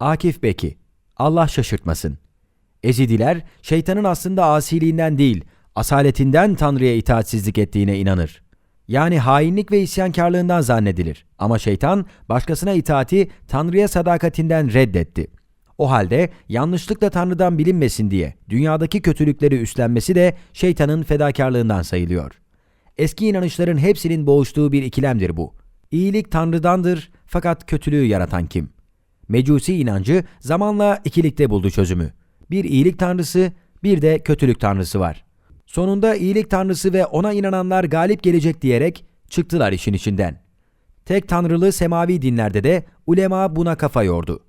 Akif Beki, Allah şaşırtmasın. Ezidiler, şeytanın aslında asiliğinden değil, asaletinden Tanrı'ya itaatsizlik ettiğine inanır. Yani hainlik ve isyankarlığından zannedilir. Ama şeytan, başkasına itaati Tanrı'ya sadakatinden reddetti. O halde yanlışlıkla Tanrı'dan bilinmesin diye dünyadaki kötülükleri üstlenmesi de şeytanın fedakarlığından sayılıyor. Eski inanışların hepsinin boğuştuğu bir ikilemdir bu. İyilik Tanrı'dandır fakat kötülüğü yaratan kim? Mecusi inancı zamanla ikilikte buldu çözümü. Bir iyilik tanrısı, bir de kötülük tanrısı var. Sonunda iyilik tanrısı ve ona inananlar galip gelecek diyerek çıktılar işin içinden. Tek tanrılı semavi dinlerde de ulema buna kafa yordu.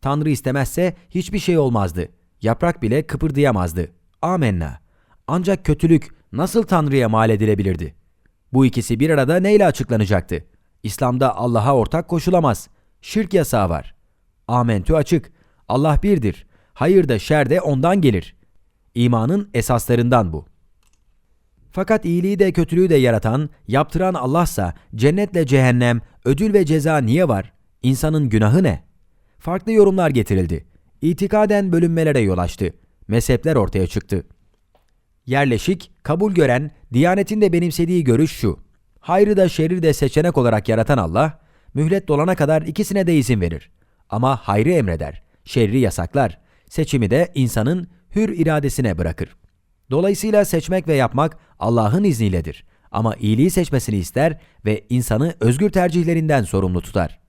Tanrı istemezse hiçbir şey olmazdı. Yaprak bile kıpırdayamazdı. Amenna. Ancak kötülük nasıl Tanrı'ya mal edilebilirdi? Bu ikisi bir arada neyle açıklanacaktı? İslam'da Allah'a ortak koşulamaz. Şirk yasağı var. Amentü açık. Allah birdir. Hayır da şer de ondan gelir. İmanın esaslarından bu. Fakat iyiliği de kötülüğü de yaratan, yaptıran Allah'sa cennetle cehennem, ödül ve ceza niye var? İnsanın günahı ne? Farklı yorumlar getirildi. İtikaden bölünmelere yol açtı. Mezhepler ortaya çıktı. Yerleşik, kabul gören, Diyanet'in de benimsediği görüş şu. Hayrı da şerri de seçenek olarak yaratan Allah, mühlet dolana kadar ikisine de izin verir. Ama hayrı emreder, şerri yasaklar. Seçimi de insanın hür iradesine bırakır. Dolayısıyla seçmek ve yapmak Allah'ın izniyledir. Ama iyiliği seçmesini ister ve insanı özgür tercihlerinden sorumlu tutar.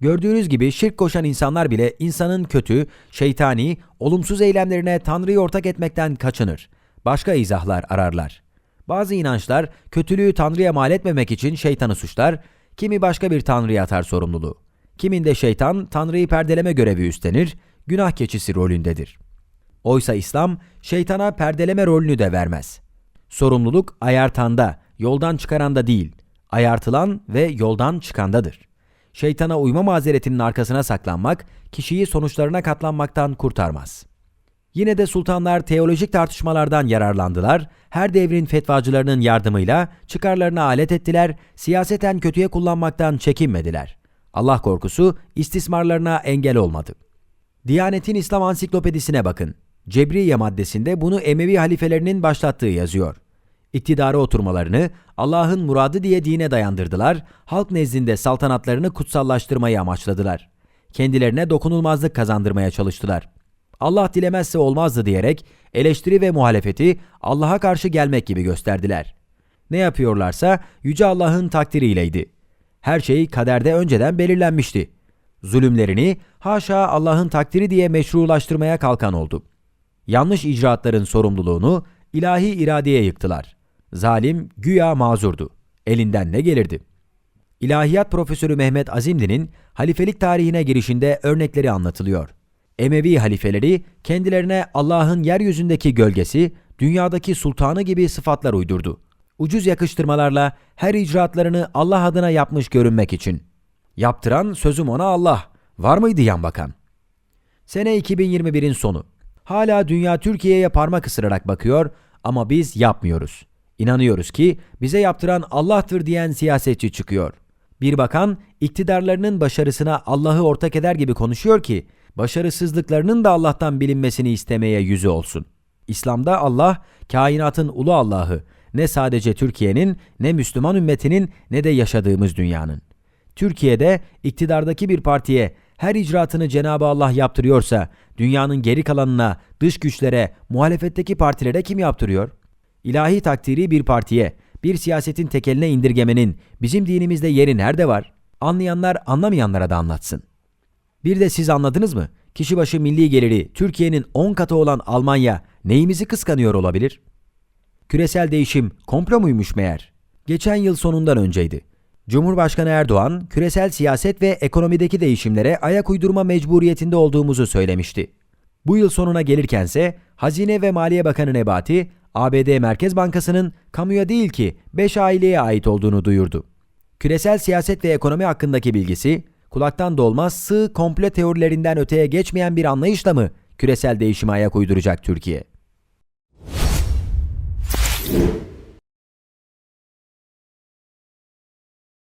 Gördüğünüz gibi şirk koşan insanlar bile insanın kötü, şeytani, olumsuz eylemlerine Tanrı'yı ortak etmekten kaçınır. Başka izahlar ararlar. Bazı inançlar kötülüğü Tanrı'ya mal etmemek için şeytanı suçlar, kimi başka bir Tanrı'ya atar sorumluluğu. Kiminde şeytan Tanrı'yı perdeleme görevi üstlenir, günah keçisi rolündedir. Oysa İslam şeytana perdeleme rolünü de vermez. Sorumluluk ayartanda, yoldan çıkaranda değil, ayartılan ve yoldan çıkandadır. Şeytana uyma mazeretinin arkasına saklanmak, kişiyi sonuçlarına katlanmaktan kurtarmaz. Yine de sultanlar teolojik tartışmalardan yararlandılar, her devrin fetvacılarının yardımıyla çıkarlarına alet ettiler, siyaseten kötüye kullanmaktan çekinmediler. Allah korkusu istismarlarına engel olmadı. Diyanet'in İslam Ansiklopedisine bakın. Cebriye maddesinde bunu Emevi halifelerinin başlattığı yazıyor. İktidara oturmalarını Allah'ın muradı diye dine dayandırdılar, halk nezdinde saltanatlarını kutsallaştırmayı amaçladılar. Kendilerine dokunulmazlık kazandırmaya çalıştılar. Allah dilemezse olmazdı diyerek eleştiri ve muhalefeti Allah'a karşı gelmek gibi gösterdiler. Ne yapıyorlarsa Yüce Allah'ın takdiriyleydi. Her şey kaderde önceden belirlenmişti. Zulümlerini haşa Allah'ın takdiri diye meşrulaştırmaya kalkan oldu. Yanlış icraatların sorumluluğunu ilahi iradeye yıktılar. Zalim güya mazurdu. Elinden ne gelirdi? İlahiyat Profesörü Mehmet Azimli'nin halifelik tarihine girişinde örnekleri anlatılıyor. Emevi halifeleri kendilerine Allah'ın yeryüzündeki gölgesi, dünyadaki sultanı gibi sıfatlar uydurdu. Ucuz yakıştırmalarla her icraatlarını Allah adına yapmış görünmek için. Yaptıran sözüm ona Allah. Var mıydı yan bakan? Sene 2021'in sonu. Hala dünya Türkiye'ye parmak ısırarak bakıyor ama biz yapmıyoruz. İnanıyoruz ki bize yaptıran Allah'tır diyen siyasetçi çıkıyor. Bir bakan iktidarlarının başarısına Allah'ı ortak eder gibi konuşuyor ki başarısızlıklarının da Allah'tan bilinmesini istemeye yüzü olsun. İslam'da Allah kainatın ulu Allah'ı ne sadece Türkiye'nin ne Müslüman ümmetinin ne de yaşadığımız dünyanın. Türkiye'de iktidardaki bir partiye her icraatını Cenab-ı Allah yaptırıyorsa dünyanın geri kalanına, dış güçlere, muhalefetteki partilere kim yaptırıyor? İlahi takdiri bir partiye, bir siyasetin tekeline indirgemenin bizim dinimizde yeri nerede var? Anlayanlar anlamayanlara da anlatsın. Bir de siz anladınız mı? Kişi başı milli geliri Türkiye'nin 10 katı olan Almanya neyimizi kıskanıyor olabilir? Küresel değişim komplo muymuş meğer? Geçen yıl sonundan önceydi. Cumhurbaşkanı Erdoğan, küresel siyaset ve ekonomideki değişimlere ayak uydurma mecburiyetinde olduğumuzu söylemişti. Bu yıl sonuna gelirkense Hazine ve Maliye Bakanı Nebati, ABD Merkez Bankası'nın kamuya değil ki 5 aileye ait olduğunu duyurdu. Küresel siyaset ve ekonomi hakkındaki bilgisi, kulaktan dolmaz sığ komple teorilerinden öteye geçmeyen bir anlayışla mı küresel değişime ayak uyduracak Türkiye?